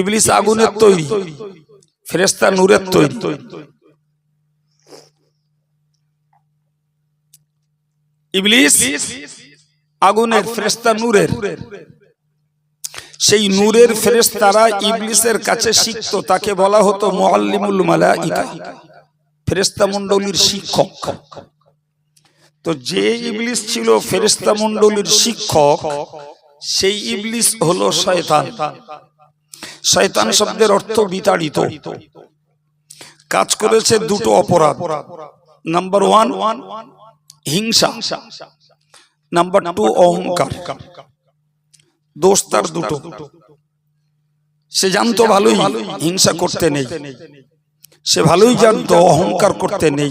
ইবলিস আগুনের তৈরি ফেরেস্তা নূরের তৈরি। ইবলিস আগুনের ফেরেস্তা নূরের। সেই নূরের ফেরেস্তারা ইবলিসের কাছে শিখতো, তাকে বলা হতো মুআল্লিমুল মালাইকা ফেরেস্তা মণ্ডলীর শিক্ষক। তো যে ইবলিস ছিল ফেরেস্তা মণ্ডলীর শিক্ষক, সেই ইবলিস হলো শয়তান। শয়তান শব্দের অর্থ বিতাড়িত। কাজ করেছে দুটো অপরাধ। নাম্বার ওয়ান হিংসা। নাম্বার টু অহংকার। দোষ তার দুটো। সে জানতো ভালোই হিংসা করতে নেই। সে ভালোই জানতো অহংকার করতে নেই।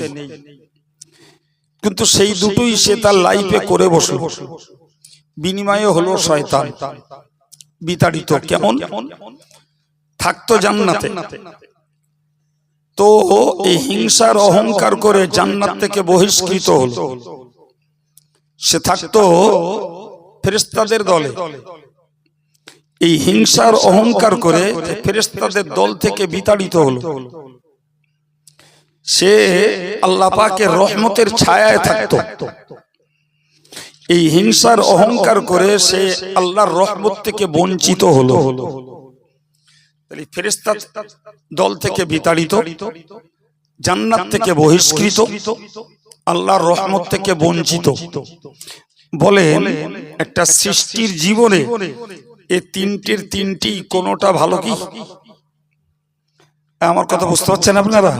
কিন্তু সেই দুটোই সে তার লাইফে করে বসল। বিনিময়ে হলো শয়তান। বিতাড়িত কেমন? থাকতো জান্নাতে। তো এই হিংসার অহংকার করে জান্নাত থেকে বহিষ্কৃত হলো। সে থাকতো ফেরেস্তাদের দলে। এই হিংসার অহংকার করে ফেরেস্তাদের দল থেকে বিতাড়িত হলো। সে আল্লাহ পাকের রহমতের ছায়ায় থাকতো। এই হিংসার অহংকার করে সে আল্লাহর রহমত থেকে বঞ্চিত হলো। ফেরেস্তা দল থেকে বিতাড়িত, জান্নাত থেকে বহিষ্কৃত, আল্লাহর রহমত থেকে বঞ্চিত। বলেন, একটা সৃষ্টির জীবনে এ তিনটির তিনটি কোনোটা ভালো কি? আমার কথা বুঝতে পারছেন আপনারা?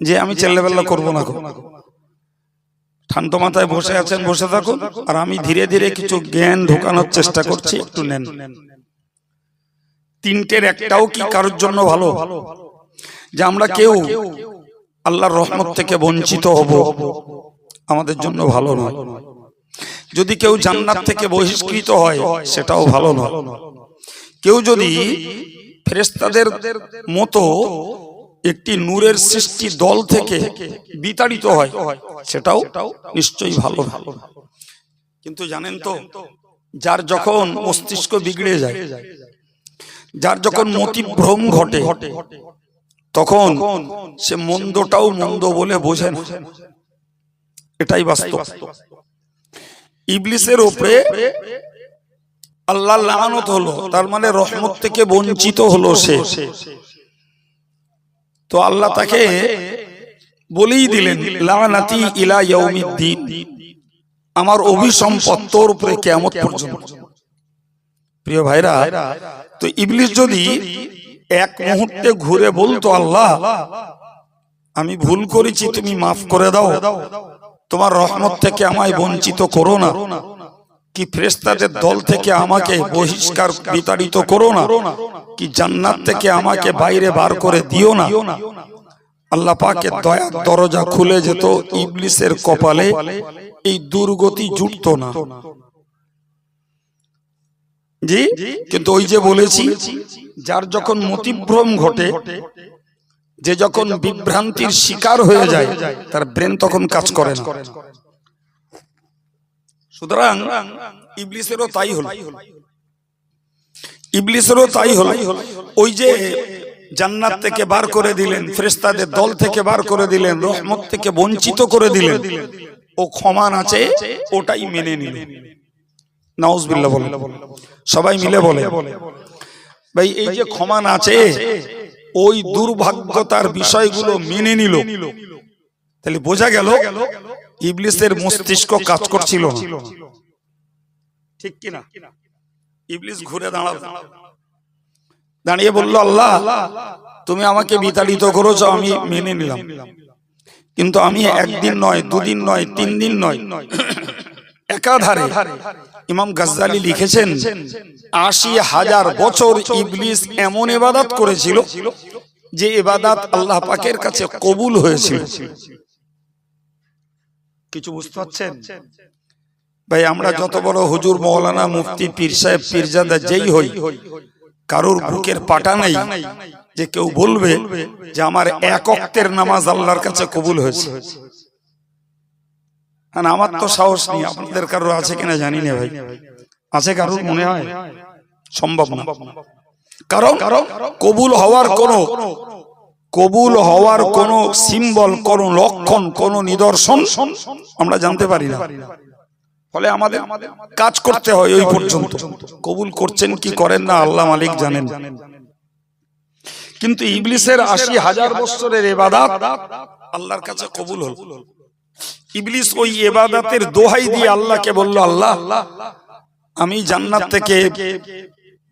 যে আমি চেল্লাবেল্লা করব না। ঠান্ডা মাথায় বসে আছেন বসে থাকুন। আর আমি ধীরে ধীরে কিছু জ্ঞান ঢোকানোর চেষ্টা করছি একটু নেন। তিনটের একটাও কি কারোর জন্য ভালো? যে আমরা কেউ আল্লাহর রহমত থেকে বঞ্চিত হব। আমাদের জন্য ভালো নয়। যদি কেউ জান্নাত থেকে বহিষ্কৃত হয় সেটাও ভালো নয়। কেউ যদি ফেরেস্তাদের মতো একটি নূরের সৃষ্টি দল থেকে বিতাড়িত হয়, সেটাও নিশ্চয়ই ভালো। ভালো কিন্তু জানেন তো, যার যখন মস্তিষ্ক বিগড়ে যায়, যার যখন মতিভ্রম ঘটে, তখন সে মন্দটাও মন্দ বলে বোঝে এটাই বাস্তব। ইবলিসের উপরে আল্লাহ লানত হলো, তার মানে রহমত থেকে বঞ্চিত হলো সে। তো আল্লাহ তাকে বলেই দিলেন লানাতি ইলা ইয়াউমিদ্দিন। আমার অভিসম্পদ তোর উপরে কেমত পর্যন্ত। প্রিয় ভাইরা তো ইবলিস যদি এক মুহূর্তে ঘুরে বলতো আল্লাহ আমি ভুল করেছি তুমি মাফ করে দাও। তোমার রহমত থেকে আমায় বঞ্চিত করো না। কি ফ্রেস্তাদের দল থেকে আমাকে বহিষ্কার বিতাড়িত করো না কি জান্নাত থেকে আমাকে বাইরে বার করে দিও না। আল্লাহ পাকের দয়া দরজা খুলে যেত ইবলিসের কপালে এই দুর্গতি জুটত না। জি? কিন্তু ওই যে বলেছি যার যখন মতিভ্রম ঘটে যে যখন বিভ্রান্তির শিকার হয়ে যায় তার ব্রেন তখন কাজ করে না। সুতরাং ইবলিসেরও তাই হলো। ইবলিসেরও তাই হলো। ওই যে জান্নাত থেকে বার করে দিলেন, ফেরেশতাদের দল থেকে বার করে দিলেন, রহমত থেকে বঞ্চিত করে দিলেন, ও ক্ষমান আছে ওটাই মেনে নিলেন নাউজবিল্লাহ বলে সবাই মিলে বলে, ভাই, এই যে ক্ষমান আছে ওই দুর্ভাগ্যতার বিষয়গুলো মেনে নিল। তাহলে বোঝা গেল ইবলিসের মস্তিষ্ক কাজ করছিল ঠিক কিনা? ইবলিস ঘুরে দাঁড়াল। দাঁড়িয়ে বলল আল্লাহ তুমি আমাকে বিতাড়িত করেছ আমি মেনে নিলাম। কিন্তু আমি একদিন নয় দুদিন নয় তিন দিন নয়। একাধারে ইমাম গাজ্জালি লিখেছেন আশি হাজার বছর ইবলিস এমন এবাদাত করেছিল যে এবাদাত আল্লাহ পাকের কাছে কবুল হয়েছিল। কিছু বুঝতে পারছেন? ভাই আমরা যত বড় হুজুর মৌলানা মুফতি পীর সাহেব পীরজাদা যেই হই কারোর বুকের পাটা নেই যে কেউ বলবে যে আমার এক অক্তের নামাজ আল্লাহর কাছে কবুল হয়েছে। আর আমার তো সাহস নেই। আপনাদের কারোর আছে কিনা জানি না ভাই। আছে কারোর মনে হয়? সম্ভব না। কারণ কবুল হওয়ার কোনো কবুল হওয়ার কোন সিম্বল কোন লক্ষণ কোন নিদর্শন আমরা জানতে পারি না। ফলে আমাদের কাজ করতে হয় ওই পর্যন্ত। কবুল করছেন কি করেন না আল্লাহ মালিক জানেন। কিন্তু ইবলিসের আশি হাজার বছরের এবাদাত আল্লাহর কাছে কবুল হল। ইবলিস ওই এবাদাতের দোহাই দিয়ে আল্লাহকে বলল আল্লাহ আমি জান্নাত থেকে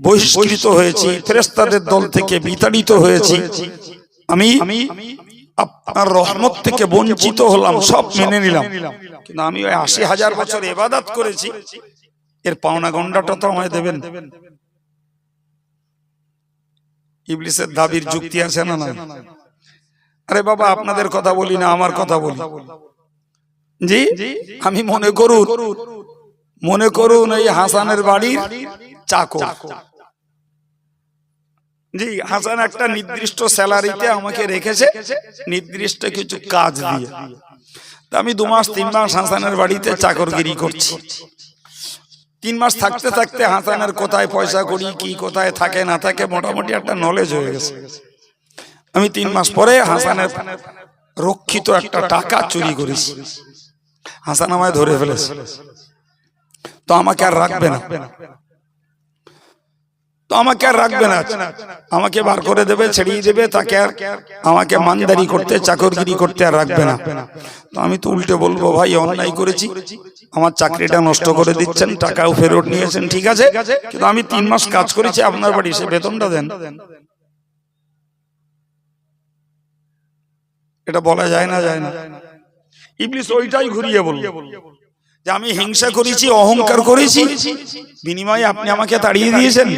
বহিষ্কৃত হয়েছি ফেরেস্তাদের দল থেকে বিতাড়িত হয়েছি। আমি আপনার রহমত থেকে বঞ্চিত হলাম, সব মেনে নিলাম। কিন্তু আমি ওই আশি হাজার বছর এবাদাত করেছি, এর পাওনা গন্ডাটা তো আমায় দেবেন। ইবলিসের দাবির যুক্তি আছে না না আরে বাবা, আপনাদের কথা বলি না, আমার কথা বলি। জি, আমি মনে করুন মনে করুন এই হাসানের বাড়ির চাকর। জি, হাসান একটা নির্দিষ্ট স্যালারিতে আমাকে রেখেছে, নির্দিষ্ট কিছু কাজ দিয়ে। তা আমি দু মাস, তিন মাস হাসানের বাড়িতে চাকরগিরি করছি। তিন মাস থাকতে থাকতে হাসানের কোথায় পয়সা করি, কি কোথায় থাকে, না থাকে, মোটামুটি একটা নলেজ হয়ে গেছে। আমি তিন মাস পরে হাসানের রক্ষিত একটা টাকা চুরি করেছি। হাসান আমায় ধরে ফেলেছে। তো আমাকে আর রাখবে না। তো আমাকে আর রাখবে না। আমাকে বার করে দেবে, ছেড়িয়ে দেবে, তাকে আর আমাকে মানদারি করতে, চাকরগিরি করতে আর রাখবে না। তো আমি তো উল্টে বলব, ভাই, অন্যায় করেছি। আমার চাকরিটা নষ্ট করে দিচ্ছেন, টাকাও ফেরত নিয়েছেন, ঠিক আছে? কিন্তু আমি তিন মাস কাজ করেছি, আপনার বাড়ি সে বেতনটা দেন। এটা বলা যায় না যায় না। ইবলিস ওইটাই ঘুরিয়ে বলল। যে আমি হিংসা করেছি অহংকার করেছি বিনিময়ে আপনি আমাকে তাড়িয়ে দিয়েছেন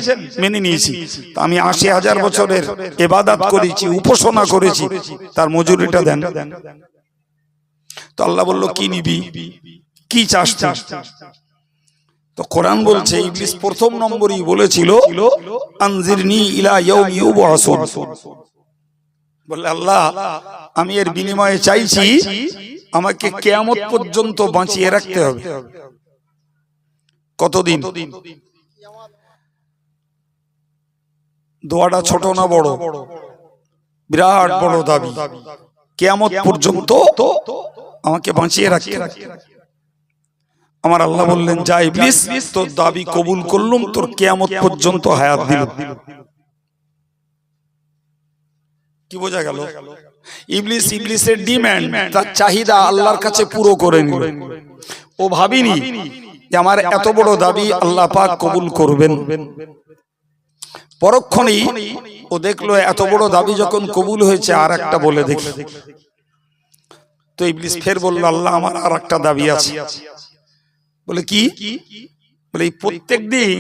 মেনে নিয়েছি। তা আমি আশি হাজার বছরের এবাদাত করেছি উপাসনা করেছি তার মজুরিটা দেন। তো আল্লাহ বলল কি নিবি? কি চাস চাস তো কোরআন বলছে ইবলিস প্রথম নম্বরই বলেছিল আনজিরনি ইলা ইয়াউমি ইউবআসুন বললে আল্লাহ আমি এর বিনিময়ে চাইছি আমাকে কেয়ামত পর্যন্ত বাঁচিয়ে রাখতে হবে। কতদিন? দোয়াটা ছোট না বড়? বিরাট বড় দাবি। কেয়ামত পর্যন্ত আমাকে বাঁচিয়ে রাখতে। আমার আল্লাহ বললেন যা ইবলিস তোর দাবি কবুল করলুম তোর কেয়ামত পর্যন্ত হায়াত দিল কি বোঝা গেল। ইবলিস, ইবলিসের ডিমান্ড তার চাহিদা আল্লাহর কাছে পুরো করে নিল। ও ভাবিনি যে আমার এত বড় দাবি আল্লাহ পাক কবুল করবেন। পরক্ষণেই ও দেখল এত বড় দাবি যখন কবুল হয়েছে আর একটা বলে দেখি তো ইবলিস ফের বলল, আল্লাহ, আমার আর একটা দাবি আছে। বলে, কি? বলে প্রত্যেক দিন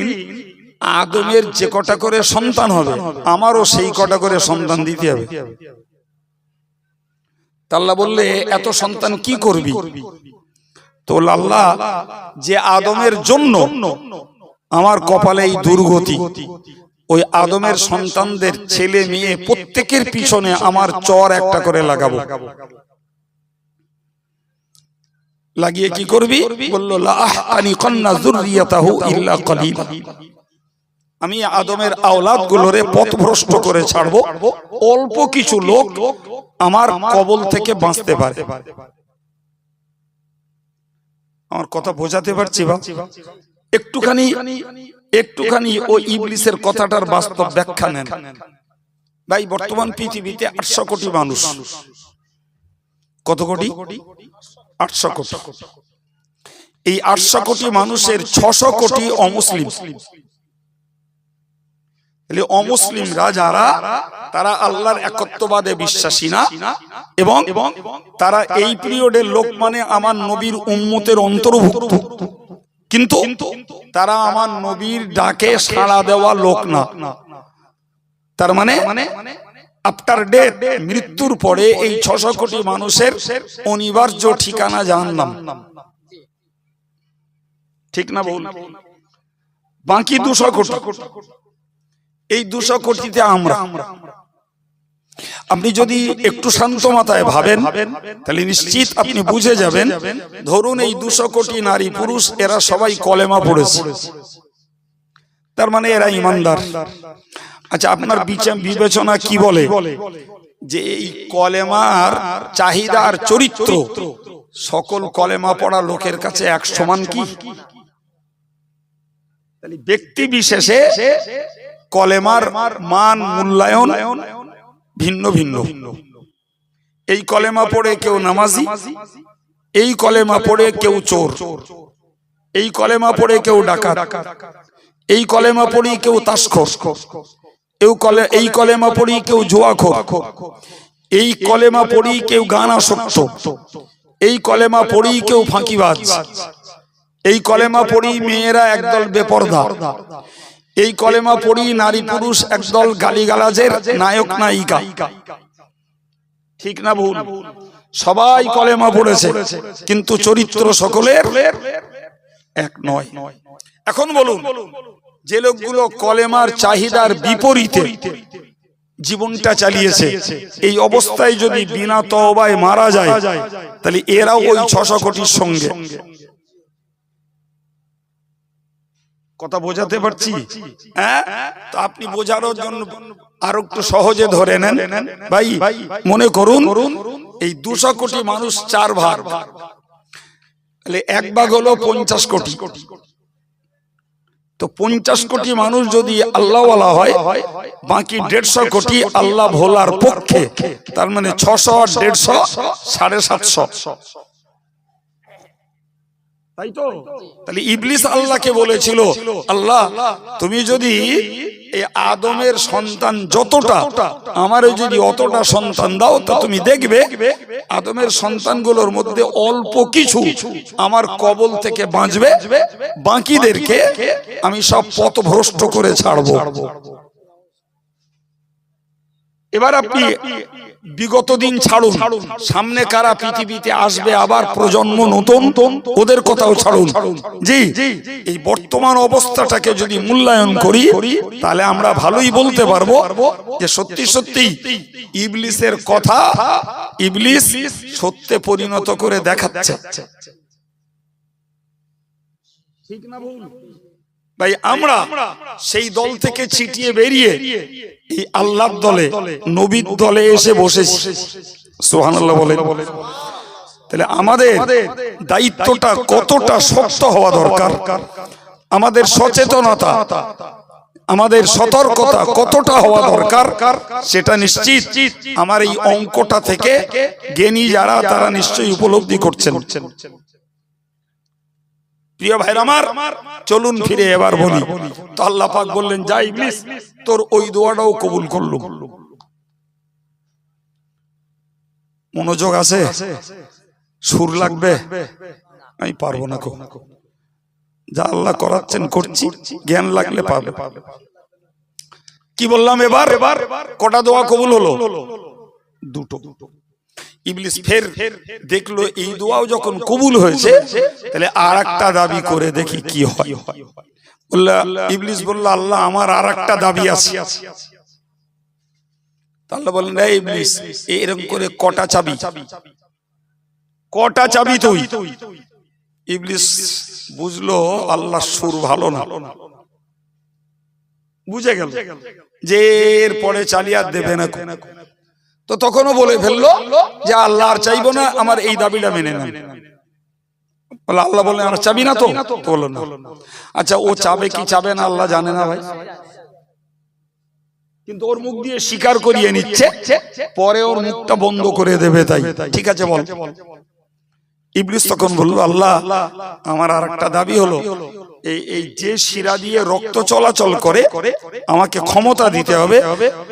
আদমের যে কটা করে সন্তান হবে, আমারও সেই কটা করে সন্তান দিতে হবে। তা আল্লাহ বললে, এত সন্তান কি করবি? তো আল্লাহ যে আদমের জন্য আমার কপালে এই দুর্গতি, ওই আদমের সন্তানদের ছেলে মেয়ে প্রত্যেকের পিছনে আমার চর একটা করে লাগাবো। লাগিয়ে কি করবি? বলল লাহতানি কন্না যুররিয়াতাহু ইল্লা কলিলা। আমি আদমের আওলাদ গুলোরে পথভ্রষ্ট করে ছাড়বো, অল্প কিছু লোক আমার কবল থেকে বাঁচতে পারে। আমার কথা বোঝাতে পারছি বা? একটুখানি একটুখানি ওই ইবলিসের কথাটার বাস্তব ব্যাখ্যা নেন। ভাই, বর্তমান পৃথিবীতে আটশো কোটি মানুষ। কত কোটি? আটশো কোটি। এই আটশো কোটি মানুষের ছশো কোটি অমুসলিম। তাহলে অমুসলিমরা যারা তারা আল্লাহর একত্ববাদে বিশ্বাসী না, এবং তারা এই পিরিয়ডের লোক মানে আমার নবীর উম্মতের অন্তর্ভুক্ত। কিন্তু তারা আমার নবীর ডাকে সাড়া দেওয়া লোক না। তার মানে আফটার ডেথ, মৃত্যুর পরে এই ছশো কোটি মানুষের অনিবার্য ঠিকানা জানলাম ঠিক না বল বাকি দুশো কোটি। এই দুশো কোটিতে আমরা। আপনি যদি একটু শান্ত মাথায় ভাবেন, তাহলে নিশ্চিত আপনি বুঝে যাবেন, ধরুন এই দুশো কোটি নারী পুরুষ, এরা সবাই কলেমা পড়েছে। তার মানে এরা ইমানদার। আচ্ছা আপনার বিচা- বিবেচনা কি বলে? যে এই কলেমার চাহিদা আর চরিত্র, সকল কলেমা পড়া লোকের কাছে এক সমান কি? ব্যক্তি বিশেষে কলেমার মান মূল্যায়ন ভিন্ন ভিন্ন। এই কলেমা পড়ে কেউ নামাজি? এই কলেমা পড়ে কেউ চোর? এই কলেমা পড়ে কেউ ডাকাত? এই কলেমা পড়ি কেউ তাসখর? কেউ কলে এই কলেমা পড়ি কেউ জুয়াখোর? এই কলেমা পড়ি কেউ গান আসক্ত এই কলেমা পড়ি কেউ ফাঁকিবাজ? এই কলেমা পড়ি মেয়েরা একদল বেপর্দা। এই কলেমা পড়ি নারী পুরুষ একদল গালিগালাজের নায়ক নায়িকা। ঠিক না ভুল? সবাই কলেমা পড়েছে, কিন্তু চরিত্র সকলের এক নয়। এখন বলুন, যে লোকগুলো কলেমার চাহিদার বিপরীতে জীবনটা চালিয়েছে, এই অবস্থায় যদি বিনা তওবায় মারা যায়, তাহলে এরাও ওই ছশো কোটির সঙ্গে। কথা বোঝাতে পারছি? হ্যাঁ? তো আপনি বোঝানোর জন্য আর একটু সহজে ধরে নেন। ভাই মনে করুন এই দুশো কোটি মানুষ চার ভাগ। তাহলে এক ভাগ হলো পঞ্চাশ কোটি। তো পঞ্চাশ কোটি মানুষ যদি আল্লাহওয়ালা হয় বাকি দেড়শো কোটি আল্লাহ ভোলার পক্ষে। তার মানে ছশো আর দেড়শো সাড়ে সাতশো। তাই তো? তাহলে ইবলিস আল্লাহকে বলেছিল, আল্লাহ, তুমি যদি এই আদমের সন্তান যতটা আমার যদি অতটা সন্তান দাও, তা তুমি দেখবে আদমের সন্তানগুলোর মধ্যে অল্প কিছু আমার কবল থেকে বাঁচবে, বাকিদেরকে আমি সব পথভ্রষ্ট করে ছাড়বো। এবার আপনি বিগত দিন ছাড়ুন। সামনে কারা পৃথিবীতে আসবে আবার প্রজন্ম নতুন ওদের কথাও ছাড়ুন। জি এই বর্তমান অবস্থাটাকে যদি মূল্যায়ন করি তাহলে আমরা ভালোই বলতে পারব যে সত্যি সত্যি ইবলিসের কথা ইবলিস সত্যে পরিণত করে দেখাচ্ছে। ঠিক না ভাই আমরা সেই দল থেকে ছিটিয়ে বেরিয়ে এই আল্লাহর দলে, নবীর দলে এসে বসেছি। সোহানাল্লাহ বলে তাহলে আমাদের দায়িত্বটা কতটা শক্ত হওয়া দরকার? আমাদের সচেতনতা, আমাদের সতর্কতা কতটা হওয়া দরকার সেটা নিশ্চিত আমার এই অঙ্কটা থেকে জ্ঞানী যারা, তারা নিশ্চয়ই উপলব্ধি করছেন। প্রিয় ভাইরা আমার চলুন ফিরে এবার বলি। তো আল্লাহ পাক বললেন যাই ইবলিস তোর ওই দোয়াটাও কবুল করল মনোযোগ আছে? সুর লাগবে? আমি পারব না কো। যা আল্লাহ করাচ্ছেন করছি জ্ঞান লাগলে পাবে। কি বললাম এবার? এবার কটা দোয়া কবুল হলো? দুটো দুটো। ইবলিস ফের দেখল এই দোয়াও যখন কবুল হয়েছে তাহলে আর একটা দাবি করে দেখি কি হয়। বললা ইবলিস বলল আল্লাহ আমার আর একটা দাবি আছে। তাহলে বললেন রে ইবলিস এরকম করে কটা চাবি? কটা চাবি তুই? ইবলিস বুঝলো আল্লাহ সুর ভালো না। বুঝে গেল? যে এর পরে চালিয়ে দেবে না তো তখনও বলে ফেলল যে আল্লাহ আর চাইব না আমার এই দাবিটা মেনে নেন। বলে আল্লাহ বলে আমার চাবি না তো? তো? বলল না। আচ্ছা ও চাবে কি চাবে না আল্লাহ জানে না ভাই। কিন্তু ওর মুখ দিয়ে স্বীকার করিয়ে নিচ্ছে পরে ওর মুখটা বন্ধ করে দেবে তাই। ঠিক আছে বল। ইবলিস তখন বলল আল্লাহ আমার আর একটা দাবি হলো। এই এই যে শিরা দিয়ে রক্ত চলাচল করে আমাকে ক্ষমতা দিতে হবে।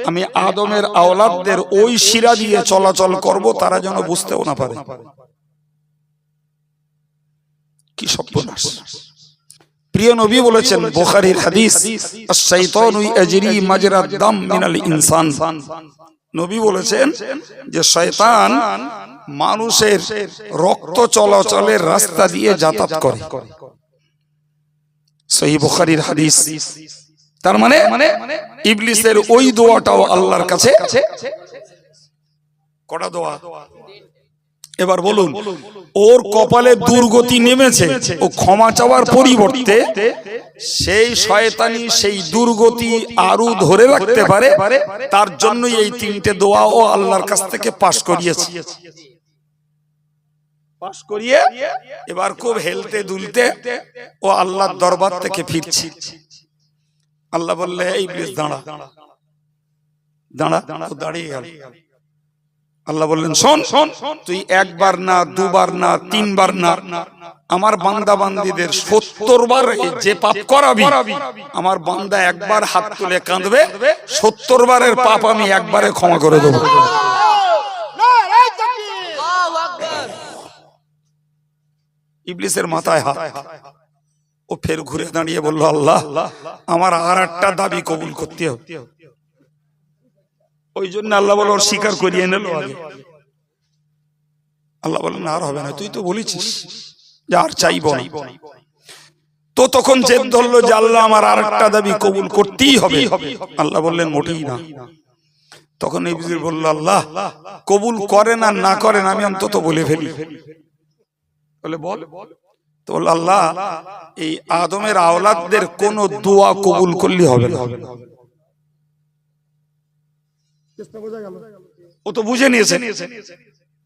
আমি আদমের আওলাদদের ওই শিরা দিয়ে চলাচল করব তারা যেন বুঝতেও না পারে। কি সর্বনাশ। প্রিয় নবী বলেছেন বুখারীর হাদিস আশ-শাইতানু ইয়াজরি মাজরাদ দাম মিনাল ইনসান। নবী বলেছেন যে শয়তান মানুষের রক্ত চলাচলের রাস্তা দিয়ে যাতায়াত করে। সহি বুখারীর হাদিস। তার মানে ইবলিসের ওই দোয়াটাও আল্লাহর কাছে। কটা দোয়া। এবার বলুন ওর কপালে দুর্গতি নেমেছে ও ক্ষমা চাওয়ার পরিবর্তে সেই শয়তানি সেই দুর্গতি আরও ধরে রাখতে পারে তার জন্যই এই তিনটে দোয়া ও আল্লাহর কাছ থেকে পাশ করিয়েছে। পাশ করিয়ে এবার খুব হেলতে দুলতে ও আল্লাহর দরবার থেকে ফিরছি। আল্লাহ বললে এই প্লিজ দাঁড়া। দাঁড়া। ও দাঁড়িয়ে গেল আল্লাহ বললেন শোন শোন তুই একবার না দুবার না তিনবার না আমার বান্দা বান্দিদের সত্তর বার যে পাপ করাবি আমার বান্দা একবার হাত তুলে কাঁদবে সত্তর বারের পাপ আমি একবারে ক্ষমা করে দেবো। ইবলিসের মাথায় হাত। ও ফের ঘুরে দাঁড়িয়ে বলল, আল্লাহ, আমার আর একটা দাবি কবুল করতে হবে। ওই জন্য আল্লাহ বলো স্বীকার করিয়ে নিল আগে। আল্লাহ বলেন আর হবে না। তুই তো বলেছিস যে আর চাইব না। তো তখন জেদ ধরলো যে আল্লাহ আমার আর একটা দাবি কবুল করতেই হবে। আল্লাহ বললেন, মোটেই না। তখন বুঝির বলল, আল্লাহ, কবুল করেন আর না করেন আমি অন্তত বলে ফেলি। বলে। বল। তো বলল আল্লাহ এই আদমের আওলাদদের কোন দোয়া কবুল করলে হবে না। ও তো বুঝে নিয়েছে।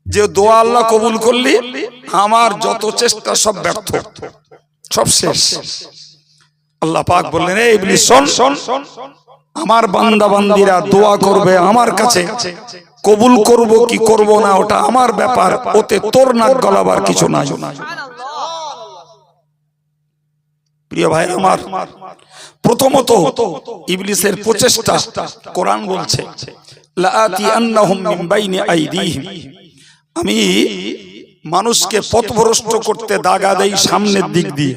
যে দোয়া আল্লাহ কবুল করলি আমার যত চেষ্টা সব ব্যর্থ। সব শেষ। আল্লাহ পাক বললেন এই শোন। আমার বান্দা বান্দিরা দোয়া করবে আমার কাছে। কবুল করব কি করব না, ওটা আমার ব্যাপার। ওতে তোর নাক গলাবার কিছু নাই। প্রিয় ভাই আমার, প্রথমত ইবলিসের প্রচেষ্টা, কোরআন বলছে আমি মানুষকে পথভ্রষ্ট করতে দাগা দেই সামনের দিক দিয়ে।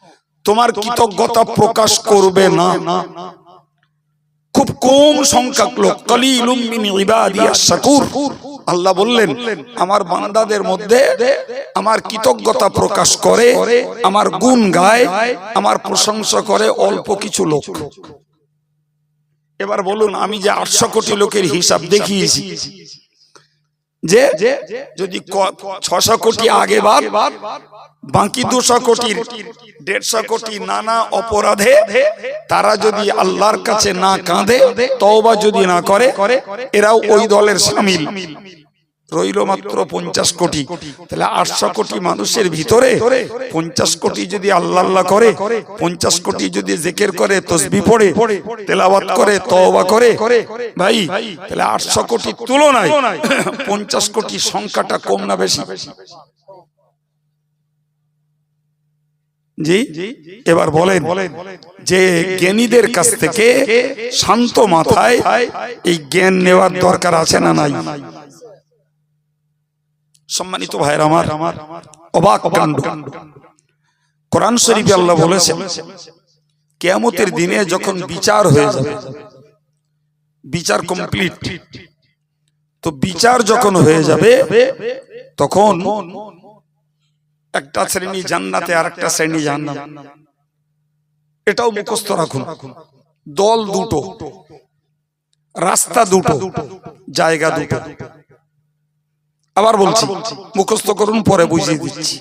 তোমার কৃতজ্ঞতা প্রকাশ করবে না। খুব কম সংখ্যক লোক কলিলুম মিন ইবাদিয়াস শাকুর আল্লাহ বললেন আমার বান্দাদের মধ্যে আমার কৃতজ্ঞতা প্রকাশ করে আমার গুণ গায় আমার প্রশংসা করে অল্প কিছু লোক। এবার বলুন আমি যে আটশো কোটি লোকের হিসাব দেখিয়েছি। যে যদি ছশো কোটি আগে বার বাকি দুশো কোটির দেড়শো কোটি নানা অপরাধে তারা যদি আল্লাহর কাছে না কাঁদে তওবা যদি না করে এরাও ওই দলের সামিল। রইল মাত্র পঞ্চাশ কোটি। তাহলে আটশো কোটি মানুষের ভিতরে পঞ্চাশ কোটি যদি আল্লাহ আল্লাহ করে, পঞ্চাশ কোটি যদি জেকের করে, তসবি পড়ে, তেলাওয়াত করে, তওবা করে, ভাই, তাহলে আটশো কোটির তুলনায় পঞ্চাশ কোটি সংখ্যাটা কম না বেশি? জি, এবার বলেন, যে জ্ঞানীদের কাছ থেকে শান্ত মাথায় এই জ্ঞান নেওয়ার দরকার আছে না নাই? সম্মানিত ভাইয়ের আমার অবাক কাণ্ড। কোরআন শরীফে আল্লাহ বলেছেন, কেয়ামতের দিনে যখন বিচার হয়ে যাবে, বিচার কমপ্লিট তো বিচার যখন হয়ে যাবে, তখন একটা শ্রেণি জান্নাতে আর একটা শ্রেণি জান্নাত এটাও মুখস্থ রাখুন। দল দুটো, রাস্তা দুটো, জায়গা দুটো। আবার বলছি, মুখস্থ করুন, পরে বুঝিয়ে দিচ্ছি।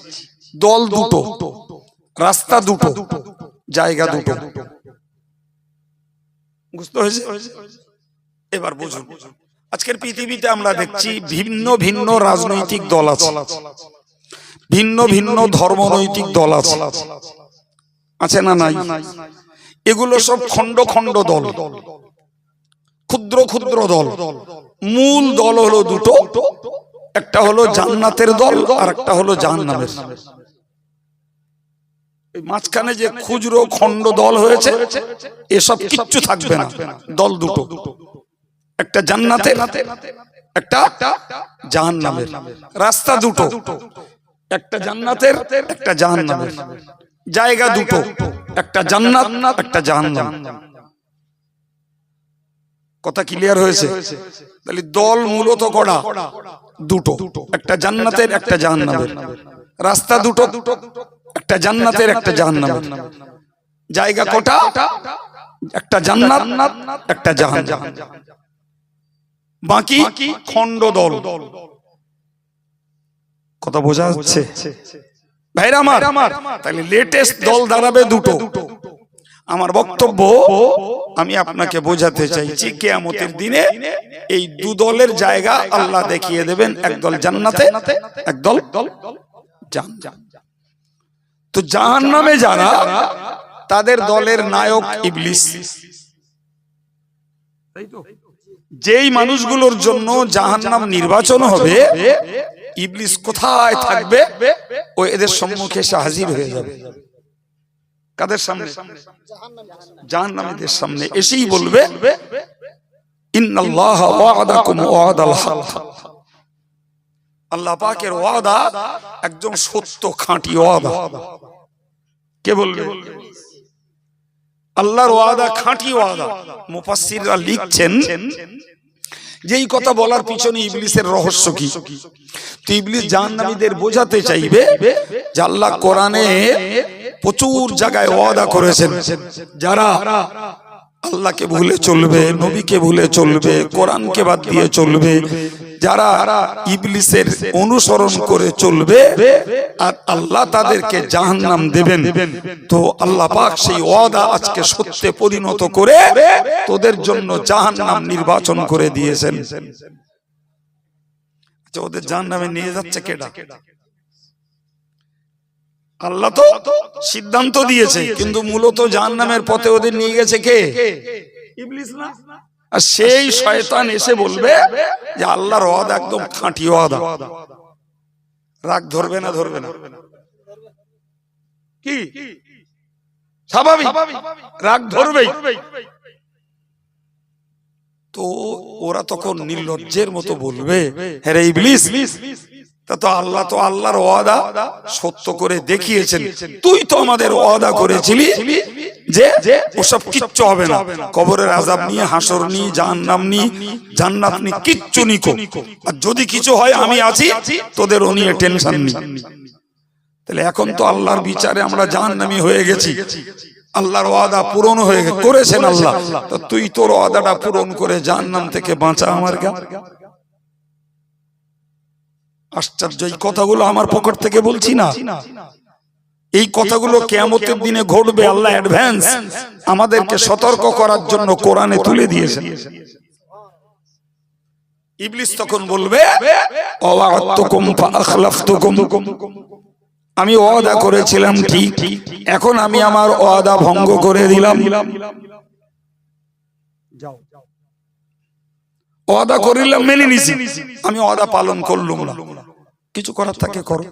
দল দুটো, রাস্তা দুটো, জায়গা দুটো। এবার বুঝুন। আজকের পৃথিবীতে আমরা দেখছি ভিন্ন ভিন্ন রাজনৈতিক দল আছে। ভিন্ন ভিন্ন ধর্মনৈতিক দল আছে। আছে না নাই? এগুলো সব খণ্ড খণ্ড দল। ক্ষুদ্র ক্ষুদ্র দল। মূল দল হলো দুটো। একটা হলো জান্নাতের দল আর একটা হলো জাহান্নামের। মাঝখানে যে খুচরো খণ্ড দল হয়েছে, এসব কিচ্ছু থাকবে না, দল দুটো। একটা জান্নাতের, একটা জাহান্নামের। রাস্তা দুটো, একটা জান্নাতের, একটা জাহান্নামের। জায়গা দুটো, একটা জান্নাত, একটা জাহান্নাম। কথা ক্লিয়ার হয়েছে। তাহলে দল মূলত করা দুটো। একটা জান্নাতের একটা জাহান্নামের। রাস্তা দুটো একটা জান্নাতের একটা জাহান্নামের। জায়গা কটা? একটা জান্নাত একটা জাহান্নাম। বাকি খণ্ড দল। কথা বোঝা যাচ্ছে? ভাইরা আমার তাহলে লেটেস্ট দল দাঁড়াবে দুটো। আমার বক্তব্য আমি আপনাকে বোঝাতে চাইছি কেয়ামতের দিনে এই দু দলের জায়গা আল্লাহ দেখিয়ে দেবেন, একদল জান্নাতে, একদল তো জাহান নামে যারা, তাদের দলের নায়ক ইবলিস। যেই মানুষগুলোর জন্য জাহান্নাম নির্বাচন হবে, ইবলিস কোথায় থাকবে, ও এদের সম্মুখে এসে হাজির হয়ে যাবে। কাদের সামনে? জাহান্নামীদের সামনে। এসেই বলবে ওয়াদা একদম সত্য খাঁটি ওয়াদা। কে বলবে? আল্লাহর ওয়াদা খাঁটি ওয়াদা। মুফাসসিররা লিখছেন যে এই কথা বলার পিছনে ইবলিসের রহস্য কি? তো ইবলিস জাহান্নামীদের বোঝাতে চাইবে যে আল্লাহ কোরআনে প্রচুর জায়গায় ওয়াদা করেছেন। যারা আল্লাহকে ভুলে চলবে, নবীকে ভুলে চলবে, কোরআনকে বাদ দিয়ে চলবে, যারা ইবলিসের অনুসরণ করে চলবে, আর আল্লাহ তাদেরকে জাহান্নাম দেবেন। তো আল্লাহ পাক সেই ওয়াদা আজকে সত্যে পরিণত করে তোদের জন্য জাহান্নাম নির্বাচন করে দিয়েছেন। আচ্ছা ওদের জাহান্নামে নিয়ে যাচ্ছে কেডা? আল্লাহ তো সিদ্ধান্ত দিয়েছে। কিন্তু মূলত জাহান্নামের পথে ওদের নিয়ে গেছে কে? ইবলিস না? আর সেই শয়তান এসে বলবে যে আল্লাহর ওয়াদা একদম খাঁটি ওয়াদা। রাগ ধরবে না ধরবে না। কি? স্বাভাবিক। রাগ ধরবেই। তো ওরা তখন নির্লজ্জের মতো বলবে হ্যাঁ ইবলিস তা তো আল্লাহ তো আল্লাহর ওয়াদা সত্য করে দেখিয়েছেন। তুই তো আমাদের ওয়াদা করেছিলি যে ওসব কিচ্ছু হবে না। কবরের আজাব নিয়ে হাসর নিয়ে, জাহান্নাম নিয়ে, জান্নাত নিয়ে কিচ্ছু নিকো। আর যদি কিছু হয়, আমি আছি, তোদের ও নিয়ে টেনশন নি তাহলে এখন তো আল্লাহর বিচারে আমরা জাহান্নামি হয়ে গেছি। আল্লাহর ওয়াদা পূরণ হয়ে গে- করেছেন আল্লাহ। তো তুই তোর ওয়াদাটা পূরণ করে জাহান্নাম থেকে বাঁচা আমার গা। আশ্চর্য, এই কথাগুলো আমার পকেট থেকে বলছি না। এই কথাগুলো কেয়ামতের দিনে ঘটবে, আল্লাহ অ্যাডভান্স আমাদেরকে সতর্ক করার জন্য কোরআনে তুলে দিয়েছেন। ইবলিস তখন বলবে আমি ওয়াদা করেছিলাম, ঠিক। এখন আমি আমার ওয়াদা ভঙ্গ করে দিলাম। ওয়াদা করিলাম মেনে নিছি। আমি ওয়াদা পালন করলাম না। কিছু করার থাকে করো।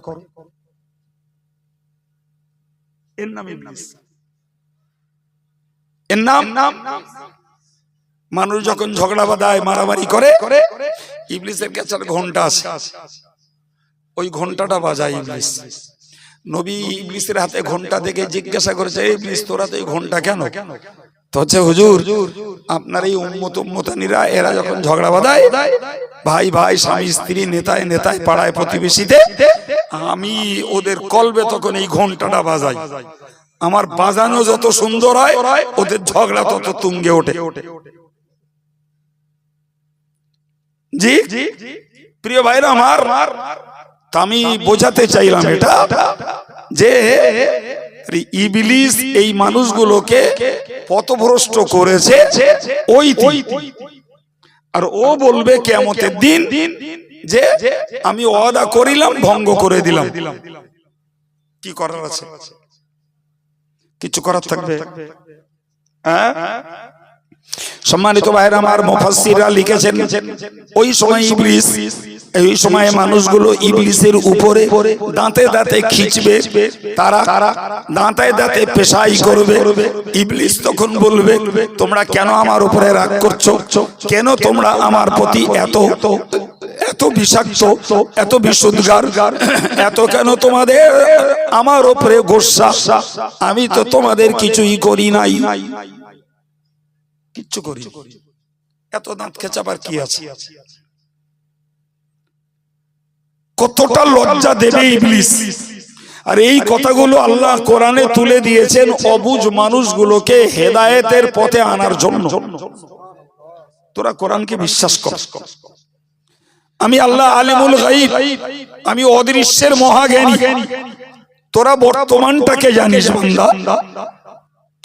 এর নাম ইবলিস। এর নাম মানুষ যখন ঝগড়া বাঁধায় মারামারি করে ইবলিসের কাছে একটা ঘণ্টা আছে ওই ঘন্টাটা বাজায় ইবলিস। নবী ইবলিসের হাতে ঘণ্টা দেখে জিজ্ঞাসা করেছে "এই ইবলিস তোরা তো এই ঘণ্টা কেন? তো হচ্ছে হুজুর, আপনার এই উম্মত উম্মতানিরা, এরা যখন ঝগড়া বাঁধায়, ভাই ভাই, স্বামী, স্ত্রী, নেতায় নেতায়, পাড়ায়, প্রতিবেশীতে, আমি ওদের কলবে তখন এই ঘন্টাটা বাজাই। আমার বাজানো যত সুন্দর হয়, ওদের ঝগড়া তত তুঙ্গে ওঠে। জি, প্রিয় ভাইরা আমার আমি বোঝাতে চাইলাম এটা, যে ইবলিস এই মানুষগুলোকে পথভ্রষ্ট করেছে ওই আর ও বলবে কেমতের দিন যে আমি ওয়াদা করিলাম, ভঙ্গ করে দিলাম। কি করার আছে? কিছু করার থাকবে? হ্যাঁ? সম্মানিত ভাইরা আমার মুফাসসিররা লিখেছেন, ওই সময় ইবলিস, এই সময় মানুষগুলো ইবলিসের উপরে দাঁতে দাঁতে খিচবে, তারা দাঁতে দাঁতে পেশাই করবে, ইবলিস তখন বলবে, তোমরা কেন আমার উপরে রাগ করছ? কেন তোমরা আমার প্রতি এত এত বিষাক্ত, এত বিশুদ্গার এত কেন তোমাদের আমার ওপরে গোসা? আমি তো তোমাদের কিছুই করি নাই। কিচ্ছু করি এত দাঁত খেচাবার কি আছে? কতটা লজ্জা দেবে ইবলিস। আর এই কথাগুলো আল্লাহ কোরআনে তুলে দিয়েছেন অবুজ মানুষগুলোকে হেদায়েতের পথে আনার জন্য। তোরা কোরআনকে বিশ্বাস কর। আমি আল্লাহ আলিমুল গাইব আমি অদৃশ্যের মহাজ্ঞানী। তোরা বর্তমানটাকে জানিস বান্দা।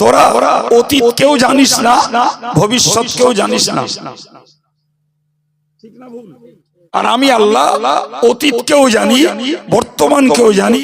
তোরা অতীত কেউ জানিস না ভবিষ্যৎ কেউ জানিস না। আর আমি আল্লাহ অতীত কেউ জানি বর্তমান কেউ জানি।